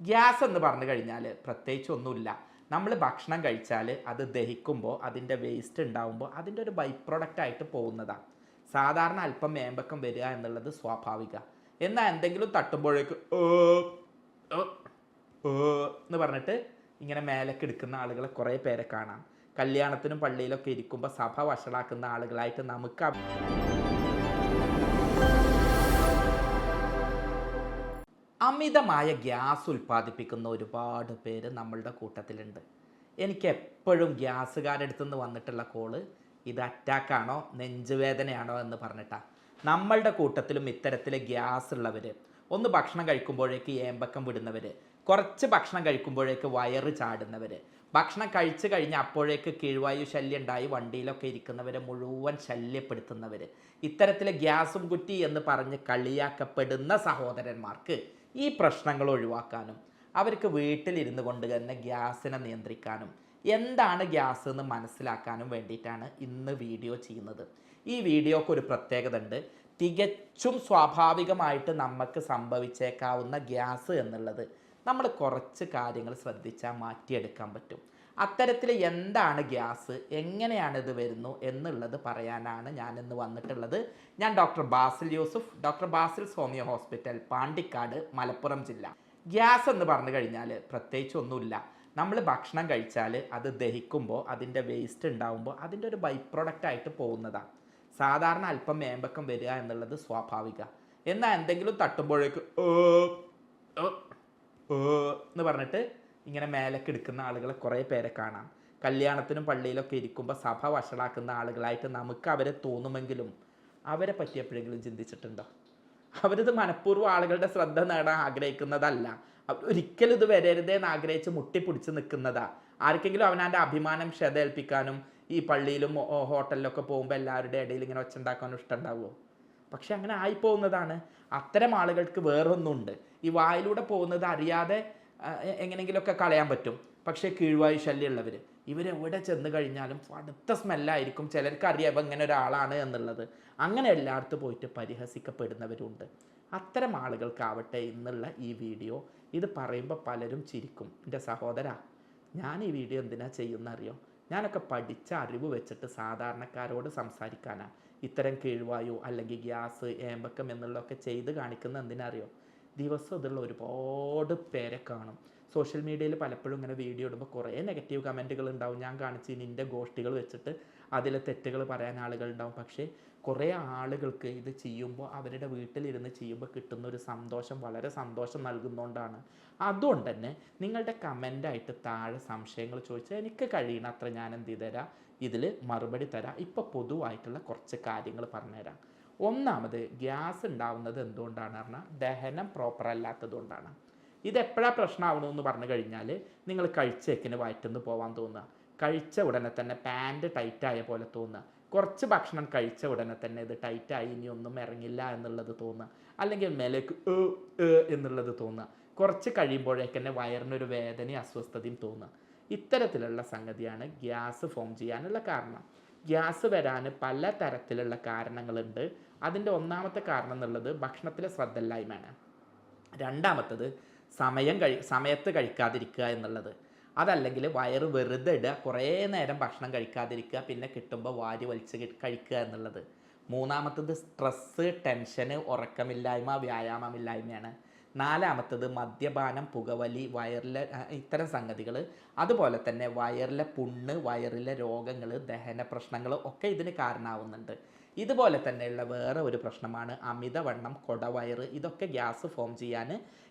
Gas എന്ന് പറഞ്ഞു കഴിഞ്ഞാൽ പ്രത്യേകിച്ച് ഒന്നുമില്ല. നമ്മൾ ഭക്ഷണം കഴിച്ചാൽ അത് ദഹിക്കുമ്പോൾ അതിന്റെ വേസ്റ്റ് ഉണ്ടാവുമ്പോൾ അതിന്റെ ഒരു ബൈ പ്രൊഡക്റ്റ് ആയിട്ട് പോകുന്നതാണ് സാധാരണ അല്പം മേമ്പക്കം വരിക എന്നുള്ളത് സ്വാഭാവിക. എന്നാൽ എന്തെങ്കിലും തട്ടുമ്പോഴേക്ക് എന്ന് പറഞ്ഞിട്ട് ഇങ്ങനെ മേലേക്ക് എടുക്കുന്ന ആളുകളെ കുറേ പേരെ കാണാം. കല്യാണത്തിനും പള്ളിയിലൊക്കെ ഇരിക്കുമ്പോൾ സഭ വഷളാക്കുന്ന ആളുകളായിട്ട് നമുക്ക് അമിതമായ ഗ്യാസ് ഉൽപ്പാദിപ്പിക്കുന്ന ഒരുപാട് പേര് നമ്മളുടെ കൂട്ടത്തിലുണ്ട്. എനിക്ക് എപ്പോഴും ഗ്യാസുകാരടുത്തു നിന്ന് വന്നിട്ടുള്ള കോൾ ഇത് അറ്റാക്കാണോ നെഞ്ചുവേദനയാണോ എന്ന് പറഞ്ഞിട്ടാണ് നമ്മളുടെ കൂട്ടത്തിലും ഇത്തരത്തിൽ ഗ്യാസ് ഉള്ളവർ ഒന്ന് ഭക്ഷണം കഴിക്കുമ്പോഴേക്ക് ഏമ്പക്കം വിടുന്നവർ കുറച്ച് ഭക്ഷണം കഴിക്കുമ്പോഴേക്ക് വയറ് ചാടുന്നവർ ഭക്ഷണം കഴിച്ചു കഴിഞ്ഞ് അപ്പോഴേക്ക് കീഴ്വായു ശല്യം ഉണ്ടായി വണ്ടിയിലൊക്കെ ഇരിക്കുന്നവരെ മുഴുവൻ ശല്യപ്പെടുത്തുന്നവർ ഇത്തരത്തിലെ ഗ്യാസും കുറ്റി എന്ന് പറഞ്ഞ് കളിയാക്കപ്പെടുന്ന സഹോദരന്മാർക്ക് ഈ പ്രശ്നങ്ങൾ ഒഴിവാക്കാനും അവർക്ക് വീട്ടിലിരുന്ന് കൊണ്ട് തന്നെ ഗ്യാസിനെ നിയന്ത്രിക്കാനും എന്താണ് ഗ്യാസ് എന്ന് മനസ്സിലാക്കാനും വേണ്ടിയിട്ടാണ് ഇന്ന് വീഡിയോ ചെയ്യുന്നത്. ഈ വീഡിയോക്ക് ഒരു പ്രത്യേകത ഉണ്ട്. തികച്ചും സ്വാഭാവികമായിട്ട് നമുക്ക് സംഭവിച്ചേക്കാവുന്ന ഗ്യാസ് എന്നുള്ളത് നമ്മൾ കുറച്ച് കാര്യങ്ങൾ ശ്രദ്ധിച്ചാൽ മാറ്റിയെടുക്കാൻ പറ്റും. അത്തരത്തിൽ എന്താണ് ഗ്യാസ്? എങ്ങനെയാണ് ഇത് വരുന്നു എന്നുള്ളത് പറയാനാണ് ഞാൻ ഇന്ന് വന്നിട്ടുള്ളത്. ഞാൻ ഡോക്ടർ ബാസിൽ യൂസുഫ് ഡോക്ടർ ബാസിൽ സോമിയോ ഹോസ്പിറ്റൽ പാണ്ടിക്കാട് മലപ്പുറം ജില്ല. ഗ്യാസ് എന്ന് പറഞ്ഞു കഴിഞ്ഞാൽ പ്രത്യേകിച്ച് ഒന്നുമില്ല. നമ്മൾ ഭക്ഷണം കഴിച്ചാൽ അത് ദഹിക്കുമ്പോൾ അതിന്റെ വേസ്റ്റ് ഉണ്ടാവുമ്പോൾ അതിന്റെ ഒരു ബൈ പ്രൊഡക്റ്റ് ആയിട്ട് പോകുന്നതാണ് സാധാരണ അല്പം മേമ്പക്കം വരിക എന്നുള്ളത് സ്വാഭാവിക. എന്നാൽ എന്തെങ്കിലും തട്ടുമ്പോഴേക്ക് എന്ന് പറഞ്ഞിട്ട് ഇങ്ങനെ മേലൊക്കെ എടുക്കുന്ന ആളുകളെ കുറേ പേരെ കാണാം. കല്യാണത്തിനും പള്ളിയിലൊക്കെ ഇരിക്കുമ്പോൾ സഭ വഷളാക്കുന്ന ആളുകളായിട്ട് നമുക്ക് അവരെ തോന്നുമെങ്കിലും അവരെ പറ്റി എപ്പോഴെങ്കിലും ചിന്തിച്ചിട്ടുണ്ടോ? അവരിത് മനഃപൂർവം ആളുകളുടെ ശ്രദ്ധ നേടാൻ ആഗ്രഹിക്കുന്നതല്ല. ഒരിക്കലും ഇത് വരരുതേ എന്ന് ആഗ്രഹിച്ച് മുട്ടിപ്പിടിച്ച് നിൽക്കുന്നതാ. ആർക്കെങ്കിലും അവനാന്റെ അഭിമാനം ക്ഷതേൽപ്പിക്കാനും ഈ പള്ളിയിലും ഹോട്ടലിലൊക്കെ പോകുമ്പോൾ എല്ലാവരുടെ ഇടയിൽ ഇങ്ങനെ ഒച്ചുണ്ടാക്കാനും ഇഷ്ടമുണ്ടാവുമോ പക്ഷെ അങ്ങനെ ആയിപ്പോകുന്നതാണ്. അത്തരം ആളുകൾക്ക് വേറൊന്നുണ്ട്. ഈ വായിലൂടെ പോകുന്നത് അറിയാതെ എങ്ങനെയെങ്കിലുമൊക്കെ കളയാൻ പറ്റും. പക്ഷേ കീഴ്വായു ശല്യമുള്ളവർ ഇവരെവിടെ ചെന്ന് കഴിഞ്ഞാലും അടുത്ത സ്മെല്ലായിരിക്കും. ചിലർക്ക് അറിയാം ഇപ്പം ഇങ്ങനെ ഒരാളാണ് എന്നുള്ളത്. അങ്ങനെ എല്ലായിടത്തും പോയിട്ട് പരിഹസിക്കപ്പെടുന്നവരുണ്ട്. അത്തരം ആളുകൾക്കാവട്ടെ എന്നുള്ള ഈ വീഡിയോ. ഇത് പറയുമ്പോൾ പലരും ചിരിക്കും. എന്റെ സഹോദര ഞാൻ ഈ വീഡിയോ എന്തിനാ ചെയ്യുന്നറിയോ? ഞാനൊക്കെ പഠിച്ച അറിവ് വെച്ചിട്ട് സാധാരണക്കാരോട് സംസാരിക്കാനാണ് ഇത്തരം കീഴ്വായു അല്ലെങ്കിൽ ഗ്യാസ് ഏമ്പക്കം എന്നുള്ളതൊക്കെ ചെയ്ത് കാണിക്കുന്ന എന്തിനറിയോ? ദിവസം ഇതുള്ള ഒരുപാട് പേരെ കാണും. സോഷ്യൽ മീഡിയയിൽ പലപ്പോഴും ഇങ്ങനെ വീഡിയോ ഇടുമ്പോൾ കുറേ നെഗറ്റീവ് കമന്റുകൾ ഉണ്ടാവും. ഞാൻ കാണിച്ച് നിന്റെ ഗോഷ്ടികൾ വെച്ചിട്ട് അതിലെ തെറ്റുകൾ പറയാൻ ആളുകൾ ഉണ്ടാവും. പക്ഷേ കുറേ ആളുകൾക്ക് ഇത് ചെയ്യുമ്പോൾ അവരുടെ വീട്ടിലിരുന്ന് ചെയ്യുമ്പോൾ കിട്ടുന്ന ഒരു സന്തോഷം വളരെ സന്തോഷം നൽകുന്നതുകൊണ്ടാണ് അതുകൊണ്ട് തന്നെ നിങ്ങളുടെ കമന്റായിട്ട് താഴെ സംശയങ്ങൾ ചോദിച്ചാൽ എനിക്ക് കഴിയണ അത്ര ഞാൻ എന്ത് ചെയ്ത് തരാം? ഇതിൽ മറുപടി തരാം. ഇപ്പോൾ പൊതുവായിട്ടുള്ള കുറച്ച് കാര്യങ്ങൾ പറഞ്ഞുതരാം. ഒന്നാമത് ഗ്യാസ് ഉണ്ടാവുന്നത് എന്തുകൊണ്ടാണ് പറഞ്ഞാൽ ദഹനം പ്രോപ്പർ അല്ലാത്തത് കൊണ്ടാണ് ഇത് എപ്പോഴാണ് പ്രശ്നമാവണമെന്ന് പറഞ്ഞു കഴിഞ്ഞാൽ നിങ്ങൾ കഴിച്ചേക്കിന് വയറ്റുന്ന് പോകാൻ തോന്നുക. കഴിച്ച ഉടനെ തന്നെ പാന്റ് ടൈറ്റായ പോലെ തോന്നുക. കുറച്ച് ഭക്ഷണം കഴിച്ച ഉടനെ തന്നെ ഇത് ടൈറ്റായി ഇനി ഒന്നും ഇറങ്ങില്ല എന്നുള്ളത് തോന്നുക. അല്ലെങ്കിൽ മേലേക്ക് എന്നുള്ളത് തോന്നുക. കുറച്ച് കഴിയുമ്പോഴേക്ക് തന്നെ വയറിനൊരു വേദനയും അസ്വസ്ഥതയും തോന്നുക. ഇത്തരത്തിലുള്ള സംഗതിയാണ് ഗ്യാസ് ഫോം ചെയ്യാനുള്ള കാരണം. ഗ്യാസ് വരാൻ പല തരത്തിലുള്ള കാരണങ്ങളുണ്ട്. അതിന്റെ ഒന്നാമത്തെ കാരണം എന്നുള്ളത് ഭക്ഷണത്തിലെ ശ്രദ്ധയില്ലായ്മയാണ്. രണ്ടാമത്തത് സമയം കഴി സമയത്ത് കഴിക്കാതിരിക്കുക എന്നുള്ളത്. അതല്ലെങ്കിൽ വയറ് വെറുതെ ഇടുക കുറേ നേരം ഭക്ഷണം കഴിക്കാതിരിക്കുക പിന്നെ കിട്ടുമ്പോൾ വാരി വലിച്ച് കഴിക്കുക എന്നുള്ളത്. മൂന്നാമത്തത് സ്ട്രെസ്സ് ടെൻഷന് ഉറക്കമില്ലായ്മ വ്യായാമമില്ലായ്മയാണ്. നാലാമത്തത് മദ്യപാനം പുകവലി വയറിലെ ഇത്തരം സംഗതികൾ. അതുപോലെ തന്നെ വയറിലെ പുണ്ണ് വയറിലെ രോഗങ്ങൾ ദഹന പ്രശ്നങ്ങൾ ഒക്കെ ഇതിന് കാരണമാവുന്നുണ്ട്. ഇതുപോലെ തന്നെയുള്ള വേറെ ഒരു പ്രശ്നമാണ് അമിതവണ്ണം കൊടവയറ്. ഇതൊക്കെ ഗ്യാസ് ഫോം ചെയ്യാൻ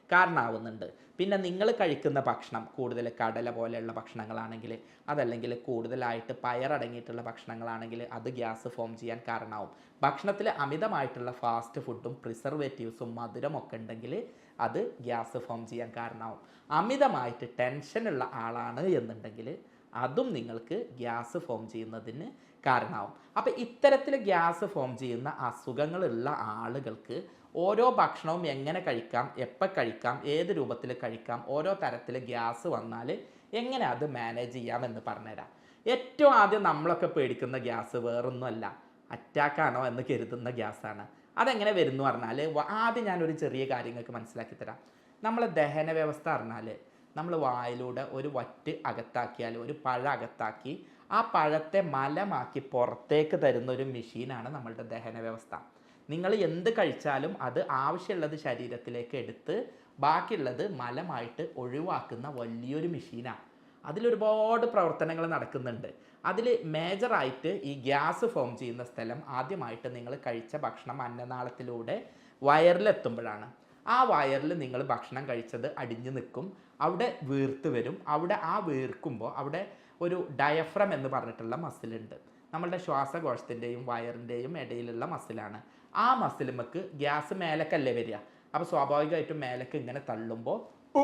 കാരണമാവുന്നുണ്ട് പിന്നെ നിങ്ങൾ കഴിക്കുന്ന ഭക്ഷണം കൂടുതൽ കടല പോലെയുള്ള ഭക്ഷണങ്ങളാണെങ്കിൽ അതല്ലെങ്കിൽ കൂടുതലായിട്ട് പയറടങ്ങിയിട്ടുള്ള ഭക്ഷണങ്ങളാണെങ്കിൽ അത് ഗ്യാസ് ഫോം ചെയ്യാൻ കാരണമാവും ഭക്ഷണത്തിൽ അമിതമായിട്ടുള്ള ഫാസ്റ്റ് ഫുഡും പ്രിസർവേറ്റീവ്സും മധുരമൊക്കെ ഉണ്ടെങ്കിൽ അത് ഗ്യാസ് ഫോം ചെയ്യാൻ കാരണമാവും അമിതമായിട്ട് ടെൻഷനുള്ള ആളാണ് എന്നുണ്ടെങ്കിൽ അതും നിങ്ങൾക്ക് ഗ്യാസ് ഫോം ചെയ്യുന്നതിന് കാരണമാവും. അപ്പോൾ ഇത്തരത്തിൽ ഗ്യാസ് ഫോം ചെയ്യുന്ന അസുഖങ്ങളുള്ള ആളുകൾക്ക് ഓരോ ഭക്ഷണവും എങ്ങനെ കഴിക്കാം എപ്പോൾ കഴിക്കാം ഏത് രൂപത്തിൽ കഴിക്കാം ഓരോ തരത്തിൽ ഗ്യാസ് വന്നാൽ എങ്ങനെ അത് മാനേജ് ചെയ്യാം എന്ന് പറഞ്ഞുതരാം. ഏറ്റവും ആദ്യം നമ്മളൊക്കെ പേടിക്കുന്ന ഗ്യാസ് വേറൊന്നുമല്ല. അറ്റാക്കാണോ എന്ന് കരുതുന്ന ഗ്യാസാണ്. അതെങ്ങനെ വരുന്നു പറഞ്ഞാൽ ആദ്യം ഞാനൊരു ചെറിയ കാര്യങ്ങൾക്ക് മനസ്സിലാക്കി തരാം. നമ്മൾ ദഹന വ്യവസ്ഥ പറഞ്ഞാൽ നമ്മൾ വായിലൂടെ ഒരു വറ്റ് അകത്താക്കിയാൽ ഒരു പഴ അകത്താക്കി ആ പഴത്തെ മലമാക്കി പുറത്തേക്ക് തരുന്ന ഒരു മെഷീനാണ് നമ്മളുടെ ദഹന വ്യവസ്ഥ. നിങ്ങൾ എന്ത് കഴിച്ചാലും അത് ആവശ്യമുള്ളത് ശരീരത്തിലേക്ക് എടുത്ത് ബാക്കിയുള്ളത് മലമായിട്ട് ഒഴിവാക്കുന്ന വലിയൊരു മെഷീനാണ് അതിലൊരുപാട് പ്രവർത്തനങ്ങൾ നടക്കുന്നുണ്ട്. അതിൽ മേജറായിട്ട് ഈ ഗ്യാസ് ഫോം ചെയ്യുന്ന സ്ഥലം ആദ്യമായിട്ട് നിങ്ങൾ കഴിച്ച ഭക്ഷണം അന്നനാളത്തിലൂടെ വയറിലെത്തുമ്പോഴാണ്. ആ വയറിൽ നിങ്ങൾ ഭക്ഷണം കഴിച്ചത് അടിഞ്ഞു നിൽക്കും. അവിടെ വീർത്ത് വരും. അവിടെ ആ വീർക്കുമ്പോൾ അവിടെ ഒരു ഡയഫ്രം എന്ന് പറഞ്ഞിട്ടുള്ള മസിലുണ്ട് നമ്മളുടെ ശ്വാസകോശത്തിന്റെയും വയറിന്റെയും ഇടയിലുള്ള മസിലാണ് ആ മസിലുമക്ക് ഗ്യാസ് മേലക്കല്ലേ വരിക? അപ്പോൾ സ്വാഭാവികമായിട്ടും മേലക്ക് ഇങ്ങനെ തള്ളുമ്പോൾ ഓ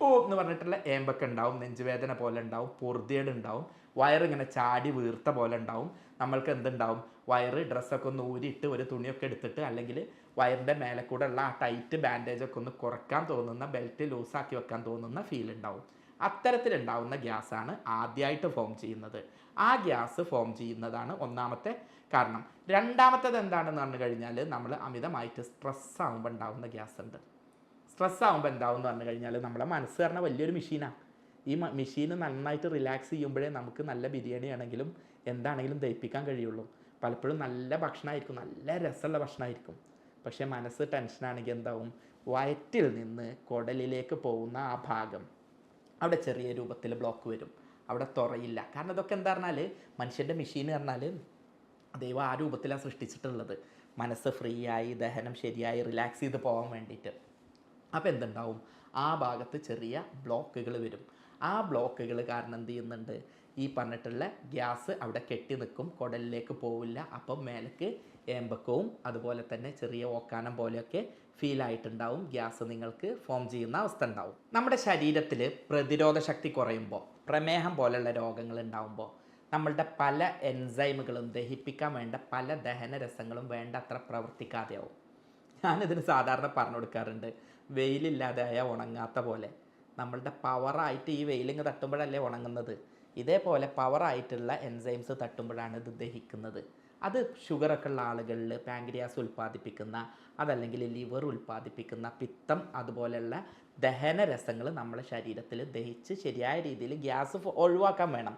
ഓ എന്ന് പറഞ്ഞിട്ടുള്ള ഏമ്പൊക്കെ ഉണ്ടാവും. നെഞ്ചുവേദന പോലെ ഉണ്ടാവും. പൊറുതിയേട് ഉണ്ടാവും. വയറിങ്ങനെ ചാടി വീർത്ത പോലെ ഉണ്ടാവും. നമ്മൾക്ക് എന്തുണ്ടാവും? വയറ് ഡ്രസ്സൊക്കെ ഒന്ന് ഊരിയിട്ട് ഒരു തുണിയൊക്കെ എടുത്തിട്ട് അല്ലെങ്കിൽ വയറിന്റെ മേലെ കൂടെ ഉള്ള ആ ടൈറ്റ് ബാൻഡേജൊക്കെ ഒന്ന് കുറയ്ക്കാൻ തോന്നുന്ന ബെൽറ്റ് ലൂസാക്കി വെക്കാൻ തോന്നുന്ന ഫീൽ ഉണ്ടാവും. അത്തരത്തിലുണ്ടാവുന്ന ഗ്യാസാണ് ആദ്യമായിട്ട് ഫോം ചെയ്യുന്നത്. ആ ഗ്യാസ് ഫോം ചെയ്യുന്നതാണ് ഒന്നാമത്തെ കാരണം. രണ്ടാമത്തേത് എന്താണെന്ന് പറഞ്ഞു കഴിഞ്ഞാൽ നമ്മൾ അമിതമായിട്ട് സ്ട്രെസ് ആകുമ്പോൾ ഉണ്ടാവുന്ന ഗ്യാസ് ഉണ്ട് സ്ട്രെസ് ആകുമ്പോൾ എന്താവും എന്ന് പറഞ്ഞു കഴിഞ്ഞാൽ നമ്മളെ മനസ്സ് പറഞ്ഞ വലിയൊരു മെഷീനാണ് ഈ മെഷീൻ നന്നായിട്ട് റിലാക്സ് ചെയ്യുമ്പോഴേ നമുക്ക് നല്ല ബിരിയാണി ആണെങ്കിലും എന്താണെങ്കിലും ദഹിപ്പിക്കാൻ കഴിയുള്ളൂ. പലപ്പോഴും നല്ല ഭക്ഷണമായിരിക്കും നല്ല രസമുള്ള ഭക്ഷണമായിരിക്കും പക്ഷേ മനസ്സ് ടെൻഷനാണെങ്കിൽ എന്താവും? വയറ്റിൽ നിന്ന് കുടലിലേക്ക് പോകുന്ന ആ ഭാഗം. അവിടെ ചെറിയ രൂപത്തിൽ ബ്ലോക്ക് വരും. അവിടെ തുറയില്ല. കാരണം ഇതൊക്കെ എന്താ പറഞ്ഞാൽ മനുഷ്യന്റെ മെഷീൻ പറഞ്ഞാൽ ദൈവം ആ രൂപത്തിലാണ് സൃഷ്ടിച്ചിട്ടുള്ളത്. മനസ്സ് ഫ്രീ ആയി ദഹനം ശരിയായി റിലാക്സ് ചെയ്ത് പോകാൻ വേണ്ടിയിട്ട്. അപ്പോൾ എന്തുണ്ടാവും? ആ ഭാഗത്ത് ചെറിയ ബ്ലോക്കുകൾ വരും. ആ ബ്ലോക്കുകൾ കാരണം എന്ത് ചെയ്യുന്നുണ്ട്? ഈ പറഞ്ഞിട്ടുള്ള ഗ്യാസ് അവിടെ കെട്ടി നിൽക്കും കുടലിലേക്ക് പോവില്ല. അപ്പം മേലേക്ക് ഏമ്പക്കവും അതുപോലെ തന്നെ ചെറിയ ഓക്കാനം പോലെയൊക്കെ ഫീൽ ആയിട്ടുണ്ടാവും ഗ്യാസ് നിങ്ങൾക്ക് ഫോം ചെയ്യുന്ന അവസ്ഥ ഉണ്ടാവും. നമ്മുടെ ശരീരത്തിൽ പ്രതിരോധ ശക്തി കുറയുമ്പോൾ പ്രമേഹം പോലെയുള്ള രോഗങ്ങൾ ഉണ്ടാവുമ്പോൾ നമ്മളുടെ പല എൻസൈമുകളും ദഹിപ്പിക്കാൻ വേണ്ട പല ദഹനരസങ്ങളും വേണ്ടത്ര പ്രവർത്തിക്കാതെയാവും. ഞാനിതിന് സാധാരണ പറഞ്ഞു കൊടുക്കാറുണ്ട്. വെയിലില്ലാതെ ആയ ഉണങ്ങാത്ത പോലെ. നമ്മളുടെ പവറായിട്ട് ഈ വെയിലിങ് തട്ടുമ്പോഴല്ലേ ഉണങ്ങുന്നത്. ഇതേപോലെ പവറായിട്ടുള്ള എൻസൈംസ് തട്ടുമ്പോഴാണ് ഇത് ദഹിക്കുന്നത്. അത് ഷുഗറൊക്കെ ഉള്ള ആളുകളിൽ പാങ്ക്രിയാസ് ഉൽപ്പാദിപ്പിക്കുന്ന അതല്ലെങ്കിൽ ലിവർ ഉൽപ്പാദിപ്പിക്കുന്ന പിത്തം അതുപോലെയുള്ള ദഹന രസങ്ങൾ നമ്മുടെ ശരീരത്തിൽ ദഹിച്ച് ശരിയായ രീതിയിൽ ഗ്യാസ് ഒഴിവാക്കാൻ വേണം.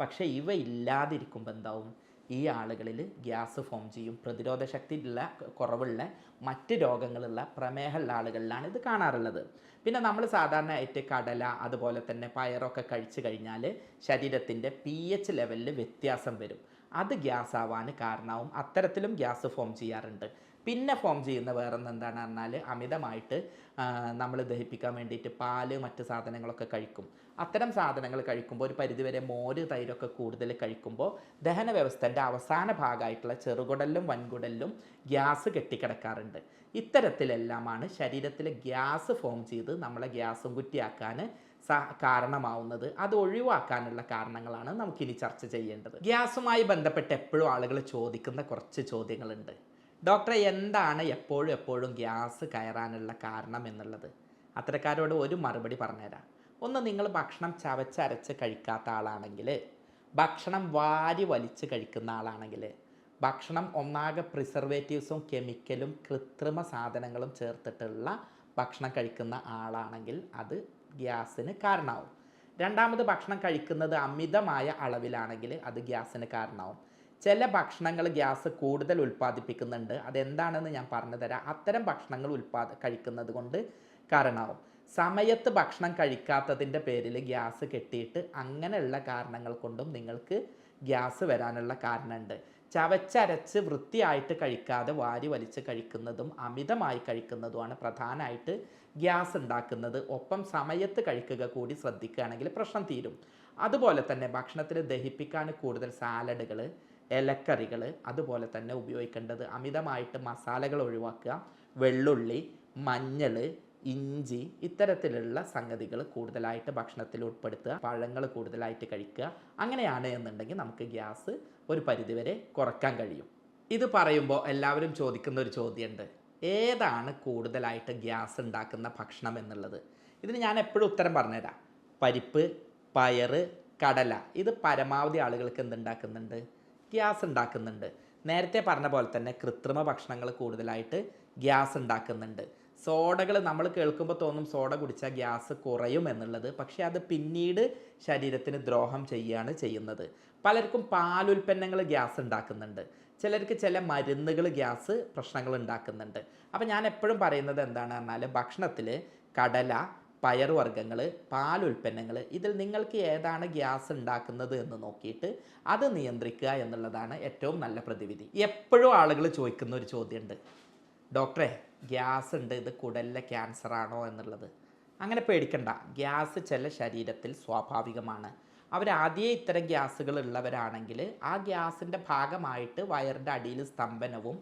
പക്ഷേ ഇവ ഇല്ലാതിരിക്കുമ്പോൾ എന്താവും? ഈ ആളുകളിൽ ഗ്യാസ് ഫോം ചെയ്യും. പ്രതിരോധ ശക്തി ഉള്ള കുറവുള്ള മറ്റ് രോഗങ്ങളുള്ള പ്രമേഹമുള്ള ആളുകളിലാണ് ഇത് കാണാറുള്ളത്. പിന്നെ നമ്മൾ സാധാരണയായിട്ട് കടല അതുപോലെ തന്നെ പയറൊക്കെ കഴിച്ചു കഴിഞ്ഞാൽ ശരീരത്തിന്റെ പി എച്ച് ലെവലിൽ വ്യത്യാസം വരും. അത് ഗ്യാസ് ആവാൻ കാരണമാവും അത്തരത്തിലും ഗ്യാസ് ഫോം ചെയ്യാറുണ്ട്. പിന്നെ ഫോം ചെയ്യുന്ന വേറൊന്ന് എന്താണ് പറഞ്ഞാൽ അമിതമായിട്ട് നമ്മൾ ദഹിപ്പിക്കാൻ വേണ്ടിയിട്ട് പാൽ മറ്റ് സാധനങ്ങളൊക്കെ കഴിക്കും. അത്തരം സാധനങ്ങൾ കഴിക്കുമ്പോൾ ഒരു പരിധിവരെ മോര് തൈരൊക്കെ കൂടുതൽ കഴിക്കുമ്പോൾ ദഹന വ്യവസ്ഥന്റെ അവസാന ഭാഗമായിട്ടുള്ള ചെറുകുടലിലും വൻകുടലിലും ഗ്യാസ് കെട്ടിക്കിടക്കാറുണ്ട്. ഇത്തരത്തിലെല്ലാമാണ് ശരീരത്തിൽ ഗ്യാസ് ഫോം ചെയ്ത് നമ്മളെ ഗ്യാസും കുറ്റിയാക്കാൻ കാരണമാവുന്നത്. അത് ഒഴിവാക്കാനുള്ള കാരണങ്ങളാണ് നമുക്കിനി ചർച്ച ചെയ്യേണ്ടത്. ഗ്യാസുമായി ബന്ധപ്പെട്ട് എപ്പോഴും ആളുകൾ ചോദിക്കുന്ന കുറച്ച് ചോദ്യങ്ങളുണ്ട്. ഡോക്ടറെ എന്താണ് എപ്പോഴും എപ്പോഴും ഗ്യാസ് കയറാനുള്ള കാരണം എന്നുള്ളത്? അത്തരക്കാരോട് ഒരു മറുപടി പറഞ്ഞുതരാം. ഒന്ന് നിങ്ങൾ ഭക്ഷണം ചവച്ചരച്ച് കഴിക്കാത്ത ആളാണെങ്കിൽ ഭക്ഷണം വാരി വലിച്ച് കഴിക്കുന്ന ആളാണെങ്കിൽ ഭക്ഷണം ഒന്നാകെ പ്രിസർവേറ്റീവ്സും കെമിക്കലും കൃത്രിമ സാധനങ്ങളും ചേർത്തിട്ടുള്ള ഭക്ഷണം കഴിക്കുന്ന ആളാണെങ്കിൽ അത് ഗ്യാസിന് കാരണമാവും. രണ്ടാമത് ഭക്ഷണം കഴിക്കുന്നത് അമിതമായ അളവിലാണെങ്കിൽ അത് ഗ്യാസിന് കാരണമാവും. ചില ഭക്ഷണങ്ങൾ ഗ്യാസ് കൂടുതൽ ഉൽപ്പാദിപ്പിക്കുന്നുണ്ട്. അതെന്താണെന്ന് ഞാൻ പറഞ്ഞു തരാം. അത്തരം ഭക്ഷണങ്ങൾ ഉൽപ്പാദ കഴിക്കുന്നത് കൊണ്ട് കാരണമാവും. സമയത്ത് ഭക്ഷണം കഴിക്കാത്തതിന്റെ പേരിൽ ഗ്യാസ് കെട്ടിയിട്ട് അങ്ങനെയുള്ള കാരണങ്ങൾ കൊണ്ടും നിങ്ങൾക്ക് ഗ്യാസ് വരാനുള്ള കാരണമുണ്ട്. ചവച്ചരച്ച് വൃത്തിയായിട്ട് കഴിക്കാതെ വാരി വലിച്ച് കഴിക്കുന്നതും അമിതമായി കഴിക്കുന്നതുമാണ് പ്രധാനമായിട്ട് ഗ്യാസ് ഉണ്ടാക്കുന്നത് ഒപ്പം സമയത്ത് കഴിക്കുക കൂടി ശ്രദ്ധിക്കുകയാണെങ്കിൽ പ്രശ്നം തീരും. അതുപോലെ തന്നെ ഭക്ഷണത്തിൽ ദഹിപ്പിക്കാൻ കൂടുതൽ സാലഡുകൾ ഇലക്കറികൾ അതുപോലെ തന്നെ ഉപയോഗിക്കേണ്ടത് അമിതമായിട്ട് മസാലകൾ ഒഴിവാക്കുക വെള്ളുള്ളി മഞ്ഞൾ ഇഞ്ചി ഇത്തരത്തിലുള്ള സംഗതികൾ കൂടുതലായിട്ട് ഭക്ഷണത്തിൽ ഉൾപ്പെടുത്തുക പഴങ്ങൾ കൂടുതലായിട്ട് കഴിക്കുക അങ്ങനെയാണ് എന്നുണ്ടെങ്കിൽ നമുക്ക് ഗ്യാസ് ഒരു പരിധിവരെ കുറയ്ക്കാൻ കഴിയും. ഇത് പറയുമ്പോൾ എല്ലാവരും ചോദിക്കുന്ന ഒരു ചോദ്യമുണ്ട്. ഏതാണ് കൂടുതലായിട്ട് ഗ്യാസ് ഉണ്ടാക്കുന്ന ഭക്ഷണം എന്നുള്ളത്? ഇതിന് ഞാൻ എപ്പോഴും ഉത്തരം പറഞ്ഞുതരാം. പരിപ്പ് പയറ് കടല. ഇത് പരമാവധി ആളുകൾക്ക് എന്തുണ്ടാക്കുന്നുണ്ട് ഗ്യാസ് ഉണ്ടാക്കുന്നുണ്ട്. നേരത്തെ പറഞ്ഞ പോലെ തന്നെ കൃത്രിമ ഭക്ഷണങ്ങൾ കൂടുതലായിട്ട് ഗ്യാസ് ഉണ്ടാക്കുന്നുണ്ട്. സോഡകൾ നമ്മൾ കേൾക്കുമ്പോൾ തോന്നും സോഡ കുടിച്ചാൽ ഗ്യാസ് കുറയും എന്നുള്ളത്. പക്ഷേ അത് പിന്നീട് ശരീരത്തിന് ദ്രോഹം ചെയ്യുകയാണ് ചെയ്യുന്നത്. പലർക്കും പാലുൽപ്പന്നങ്ങൾ ഗ്യാസ് ഉണ്ടാക്കുന്നുണ്ട്. ചിലർക്ക് ചില മരുന്നുകൾ ഗ്യാസ് പ്രശ്നങ്ങൾ ഉണ്ടാക്കുന്നുണ്ട്. അപ്പോൾ ഞാൻ എപ്പോഴും പറയുന്നത് എന്താണ് പറഞ്ഞാൽ ഭക്ഷണത്തിൽ കടല പയറുവർഗങ്ങൾ പാൽ ഉൽപ്പന്നങ്ങൾ ഇതിൽ നിങ്ങൾക്ക് ഏതാണ് ഗ്യാസ് ഉണ്ടാക്കുന്നത് എന്ന് നോക്കിയിട്ട് അത് നിയന്ത്രിക്കുക എന്നുള്ളതാണ് ഏറ്റവും നല്ല പ്രതിവിധി. എപ്പോഴും ആളുകൾ ചോദിക്കുന്ന ഒരു ചോദ്യമുണ്ട്. ഡോക്ടറെ ഗ്യാസ് ഉണ്ട് ഇത് കുടലിലെ ക്യാൻസറാണോ എന്നുള്ളത്? അങ്ങനെ പേടിക്കണ്ട. ഗ്യാസ് ചില ശരീരത്തിൽ സ്വാഭാവികമാണ്. അവരാദ്യമേ ഇത്തരം ഗ്യാസുകൾ ഉള്ളവരാണെങ്കിൽ ആ ഗ്യാസിന്റെ ഭാഗമായിട്ട് വയറിന്റെ അടിയിൽ സ്തംഭനവും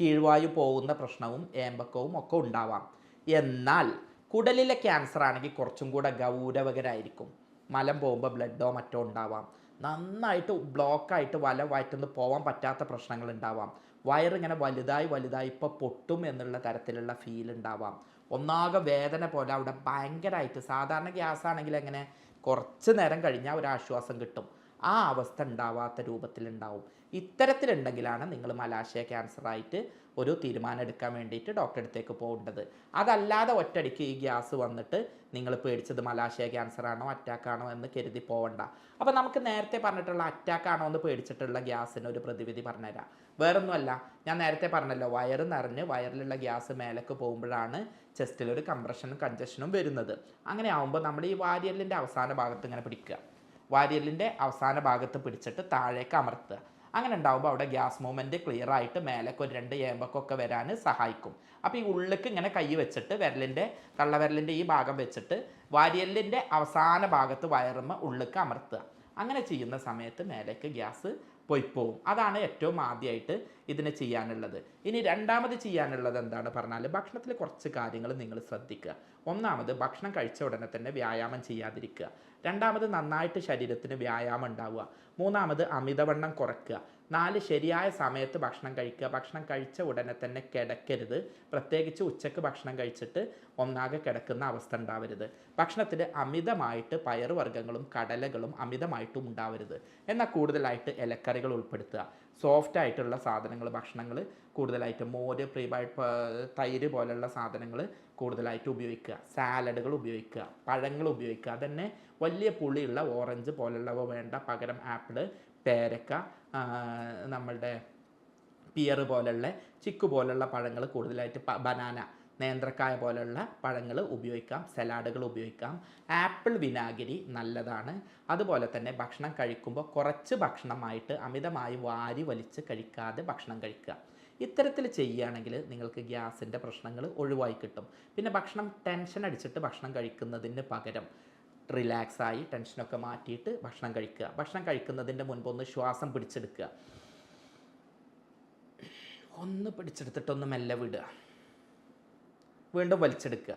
കീഴ്വായു പോകുന്ന പ്രശ്നവും ഏമ്പക്കവും ഒക്കെ ഉണ്ടാവാം. എന്നാൽ കുടലിലെ ക്യാൻസർ ആണെങ്കിൽ കുറച്ചും കൂടെ ഗൗരവകരായിരിക്കും. മലം പോകുമ്പോൾ ബ്ലഡോ മറ്റോ ഉണ്ടാവാം. നന്നായിട്ട് ബ്ലോക്കായിട്ട് വല വയറ്റുനിന്ന് പോകാൻ പറ്റാത്ത പ്രശ്നങ്ങൾ ഉണ്ടാവാം. വയറിങ്ങനെ വലുതായി വലുതായി ഇപ്പോൾ പൊട്ടും എന്നുള്ള തരത്തിലുള്ള ഫീൽ ഉണ്ടാവാം. ഒന്നാകെ വേദന പോലെ അവിടെ ഭയങ്കരമായിട്ട് സാധാരണ ഗ്യാസ് ആണെങ്കിൽ എങ്ങനെ കുറച്ച് നേരം കഴിഞ്ഞാൽ ഒരു ആശ്വാസം കിട്ടും. ആ അവസ്ഥ ഉണ്ടാവാത്ത രൂപത്തിലുണ്ടാവും ഇത്തരത്തിലുണ്ടെങ്കിലാണ് നിങ്ങൾ മലാശയ ക്യാൻസർ ആയിട്ട് ഒരു തീരുമാനം എടുക്കാൻ വേണ്ടിയിട്ട് ഡോക്ടറെ അടുത്തേക്ക് പോകേണ്ടത്. അതല്ലാതെ ഒറ്റയടിക്ക് ഈ ഗ്യാസ് വന്നിട്ട് നിങ്ങൾ പേടിച്ചത് മലാശയ ക്യാൻസർ ആണോ അറ്റാക്ക് ആണോ എന്ന് കരുതി പോകണ്ട അപ്പോൾ നമുക്ക് നേരത്തെ പറഞ്ഞിട്ടുള്ള അറ്റാക്ക് ആണോ എന്ന് പേടിച്ചിട്ടുള്ള ഗ്യാസിന് ഒരു പ്രതിവിധി പറഞ്ഞുതരാം. വേറൊന്നുമല്ല. ഞാൻ നേരത്തെ പറഞ്ഞല്ലോ വയറ് നിറഞ്ഞ് വയറിലുള്ള ഗ്യാസ് മേലേക്ക് പോകുമ്പോഴാണ് ചെസ്റ്റിലൊരു കംപ്രഷനും കൺജഷനും വരുന്നത്. അങ്ങനെ ആകുമ്പോൾ നമ്മൾ ഈ വാരിയലിന്റെ അവസാന ഭാഗത്ത് ഇങ്ങനെ പിടിക്കുക. വാരിയലിന്റെ അവസാന ഭാഗത്ത് പിടിച്ചിട്ട് താഴേക്ക് അമർത്തുക. അങ്ങനെ ഉണ്ടാകുമ്പോൾ അവിടെ ഗ്യാസ് മൂവ്മെന്റ് ക്ലിയർ ആയിട്ട് മേലേക്ക് ഒരു രണ്ട് ഏമ്പക്കൊക്കെ വരാൻ സഹായിക്കും. അപ്പോൾ ഈ ഉള്ളിലേക്ക് ഇങ്ങനെ കൈ വെച്ചിട്ട് വിരലിന്റെ തള്ളവിരലിന്റെ ഈ ഭാഗം വെച്ചിട്ട് വാരിയലിന്റെ അവസാന ഭാഗത്ത് വയറുമ്മ ഉള്ളിലേക്ക് അമർത്തുക. അങ്ങനെ ചെയ്യുന്ന സമയത്ത് മേലേക്ക് ഗ്യാസ് പോയിപ്പോവും. അതാണ് ഏറ്റവും ആദ്യമായിട്ട് ഇതിനെ ചെയ്യാനുള്ളത്. ഇനി രണ്ടാമത് ചെയ്യാനുള്ളത് എന്താണ് പറഞ്ഞാൽ ഭക്ഷണത്തിൽ കുറച്ച് കാര്യങ്ങൾ നിങ്ങൾ ശ്രദ്ധിക്കുക. ഒന്നാമത് ഭക്ഷണം കഴിച്ച ഉടനെ തന്നെ വ്യായാമം ചെയ്യാതിരിക്കുക. രണ്ടാമത് നന്നായിട്ട് ശരീരത്തിന് വ്യായാമം ഉണ്ടാവുക. മൂന്നാമത് അമിതവണ്ണം കുറയ്ക്കുക. നാല് ശരിയായ സമയത്ത് ഭക്ഷണം കഴിക്കുക. ഭക്ഷണം കഴിച്ച ഉടനെ തന്നെ കിടക്കരുത്. പ്രത്യേകിച്ച് ഉച്ചയ്ക്ക് ഭക്ഷണം കഴിച്ചിട്ട് ഒന്നാകെ കിടക്കുന്ന അവസ്ഥ ഉണ്ടാവരുത്. ഭക്ഷണത്തിൽ അമിതമായിട്ട് പയറുവർഗങ്ങളും കടലകളും അമിതമായിട്ടും ഉണ്ടാവരുത്. എന്നാൽ കൂടുതലായിട്ട് ഇലക്കറികൾ ഉൾപ്പെടുത്തുക. സോഫ്റ്റ് ആയിട്ടുള്ള സാധനങ്ങൾ ഭക്ഷണങ്ങൾ കൂടുതലായിട്ട് മോര് പ്രീബായിട്ട് തൈര് പോലുള്ള സാധനങ്ങൾ കൂടുതലായിട്ട് ഉപയോഗിക്കുക. സാലഡുകൾ ഉപയോഗിക്കുക. പഴങ്ങൾ ഉപയോഗിക്കുക. അതന്നെ വലിയ പുളിയുള്ള ഓറഞ്ച് പോലുള്ളവ വേണ്ട. പകരം ആപ്പിൾ പേരക്ക നമ്മളുടെ പിയർ പോലുള്ള ചിക്കു പോലുള്ള പഴങ്ങൾ കൂടുതലായിട്ട് ബനാന നേന്ത്രക്കായ പോലുള്ള പഴങ്ങൾ ഉപയോഗിക്കാം സലാഡുകൾ ഉപയോഗിക്കാം. ആപ്പിൾ വിനാഗിരി നല്ലതാണ്. അതുപോലെ തന്നെ ഭക്ഷണം കഴിക്കുമ്പോൾ കുറച്ച് ഭക്ഷണമായിട്ട് അമിതമായി വാരി വലിച്ച് കഴിക്കാതെ ഭക്ഷണം കഴിക്കുക. ഇത്തരത്തിൽ ചെയ്യുകയാണെങ്കിൽ നിങ്ങൾക്ക് ഗ്യാസിന്റെ പ്രശ്നങ്ങൾ ഒഴിവായി കിട്ടും. പിന്നെ ഭക്ഷണം ടെൻഷൻ അടിച്ചിട്ട് ഭക്ഷണം കഴിക്കുന്നതിന് പകരം റിലാക്സായി ടെൻഷനൊക്കെ മാറ്റിയിട്ട് ഭക്ഷണം കഴിക്കുക. ഭക്ഷണം കഴിക്കുന്നതിന്റെ മുൻപ് ഒന്ന് ശ്വാസം പിടിച്ചെടുക്കുക. ഒന്ന് പിടിച്ചെടുത്തിട്ടൊന്ന് മെല്ലെ വിടുക. വീണ്ടും വലിച്ചെടുക്കുക.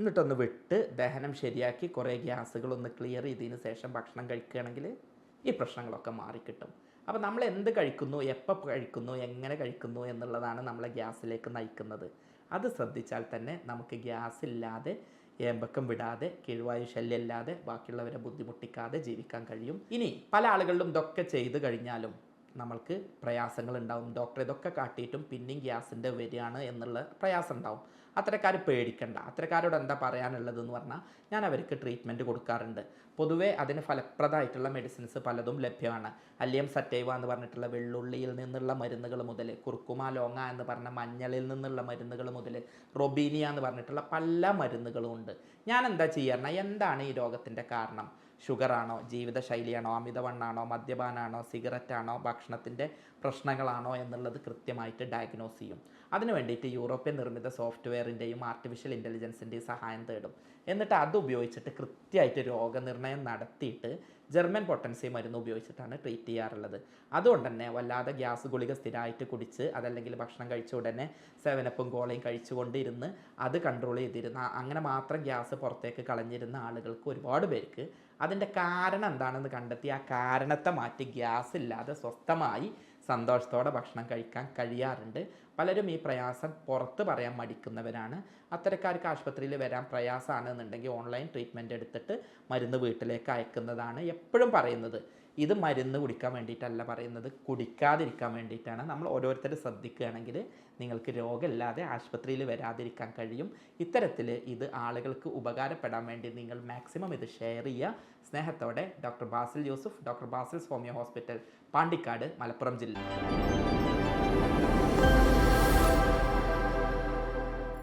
എന്നിട്ടൊന്ന് വിട്ട് ദഹനം ശരിയാക്കി കുറേ ഗ്യാസുകളൊന്ന് ക്ലിയർ ചെയ്തതിന് ശേഷം ഭക്ഷണം കഴിക്കുകയാണെങ്കിൽ ഈ പ്രശ്നങ്ങളൊക്കെ മാറിക്കിട്ടും. അപ്പോൾ നമ്മൾ എന്ത് കഴിക്കുന്നു എപ്പോൾ കഴിക്കുന്നു എങ്ങനെ കഴിക്കുന്നു എന്നുള്ളതാണ് നമ്മളെ ഗ്യാസിലേക്ക് നയിക്കുന്നത്. അത് ശ്രദ്ധിച്ചാൽ തന്നെ നമുക്ക് ഗ്യാസ് ഇല്ലാതെ ഏമ്പക്കം വിടാതെ കീഴ്വായു ശല്യമില്ലാതെ ബാക്കിയുള്ളവരെ ബുദ്ധിമുട്ടിക്കാതെ ജീവിക്കാൻ കഴിയും. ഇനി പല ആളുകളിലും ഇതൊക്കെ ചെയ്ത് കഴിഞ്ഞാലും നമ്മൾക്ക് പ്രയാസങ്ങൾ ഉണ്ടാവും ഡോക്ടർ ഇതൊക്കെ കാട്ടിയിട്ടും പിന്നെയും ഗ്യാസിന്റെ വരികയാണ് എന്നുള്ള പ്രയാസം ഉണ്ടാവും. അത്തരക്കാർ പേടിക്കണ്ട. അത്തരക്കാരോട് എന്താ പറയാനുള്ളത് എന്ന് പറഞ്ഞാൽ ഞാൻ അവർക്ക് ട്രീറ്റ്മെന്റ് കൊടുക്കാറുണ്ട്. പൊതുവേ അതിന് ഫലപ്രദമായിട്ടുള്ള മെഡിസിൻസ് പലതും ലഭ്യമാണ്. അല്ലിയം സറ്റൈവ എന്ന് പറഞ്ഞിട്ടുള്ള വെള്ളുള്ളിയിൽ നിന്നുള്ള മരുന്നുകൾ മുതൽ കുർക്കുമ ലോങ്ങ എന്ന് പറഞ്ഞ മഞ്ഞളിൽ നിന്നുള്ള മരുന്നുകൾ മുതൽ റൊബീനിയ എന്ന് പറഞ്ഞിട്ടുള്ള പല മരുന്നുകളും ഉണ്ട്. ഞാൻ എന്താ ചെയ്യാറുണ്ട്? എന്താണ് ഈ രോഗത്തിന്റെ കാരണം? ഷുഗറാണോ ജീവിതശൈലിയാണോ അമിതവണ്ണാണോ മദ്യപാനാണോ സിഗരറ്റാണോ ഭക്ഷണത്തിന്റെ പ്രശ്നങ്ങളാണോ എന്നുള്ളത് കൃത്യമായിട്ട് ഡയഗ്നോസ് ചെയ്യും. അതിനു വേണ്ടിയിട്ട് യൂറോപ്യൻ നിർമ്മിത സോഫ്റ്റ്വെയറിന്റെയും ആർട്ടിഫിഷ്യൽ ഇന്റലിജൻസിന്റെയും സഹായം തേടും. എന്നിട്ട് അത് ഉപയോഗിച്ചിട്ട് കൃത്യമായിട്ട് രോഗനിർണയം നടത്തിയിട്ട് ജർമ്മൻ പൊട്ടൻസി മരുന്ന് ഉപയോഗിച്ചിട്ടാണ് ട്രീറ്റ് ചെയ്യാറുള്ളത്. അതുകൊണ്ട് തന്നെ വല്ലാതെ ഗ്യാസ് ഗുളിക സ്ഥിരമായിട്ട് കുടിച്ച് അതല്ലെങ്കിൽ ഭക്ഷണം കഴിച്ച ഉടനെ സെവനപ്പും കോളയും കഴിച്ചുകൊണ്ടിരുന്ന് അത് കൺട്രോൾ ചെയ്തിരുന്ന അങ്ങനെ മാത്രം ഗ്യാസ് പുറത്തേക്ക് കളഞ്ഞിരുന്ന ആളുകൾക്ക് ഒരുപാട് പേർക്ക് അതിന്റെ കാരണം എന്താണെന്ന് കണ്ടെത്തി ആ കാരണത്തെ മാറ്റി ഗ്യാസ് ഇല്ലാതെ സ്വസ്ഥമായി സന്തോഷത്തോടെ ഭക്ഷണം കഴിക്കാൻ കഴിയാറുണ്ട്. പലരും ഈ പ്രയാസം പുറത്ത് പറയാൻ മടിക്കുന്നവരാണ്. അത്തരക്കാർക്ക് ആശുപത്രിയിൽ വരാൻ പ്രയാസമാണെന്നുണ്ടെങ്കിൽ ഓൺലൈൻ ട്രീറ്റ്മെന്റ് എടുത്തിട്ട് മരുന്ന് വീട്ടിലേക്ക് അയക്കുന്നതാണ് എപ്പോഴും പറയുന്നത്. ഇത് മരുന്ന് കുടിക്കാൻ വേണ്ടിയിട്ടല്ല പറയുന്നത്. കുടിക്കാതിരിക്കാൻ വേണ്ടിയിട്ടാണ്. നമ്മൾ ഓരോരുത്തർ ശ്രദ്ധിക്കുകയാണെങ്കിൽ നിങ്ങൾക്ക് രോഗമില്ലാതെ ആശുപത്രിയിൽ വരാതിരിക്കാൻ കഴിയും. ഇത്തരത്തിൽ ഇത് ആളുകൾക്ക് ഉപകാരപ്പെടാൻ വേണ്ടി നിങ്ങൾ മാക്സിമം ഇത് ഷെയർ ചെയ്യുക. സ്നേഹത്തോടെ doctor Basil Yusuf doctor Basil homeo hospital Pandikkad Malappuram ജില്ല.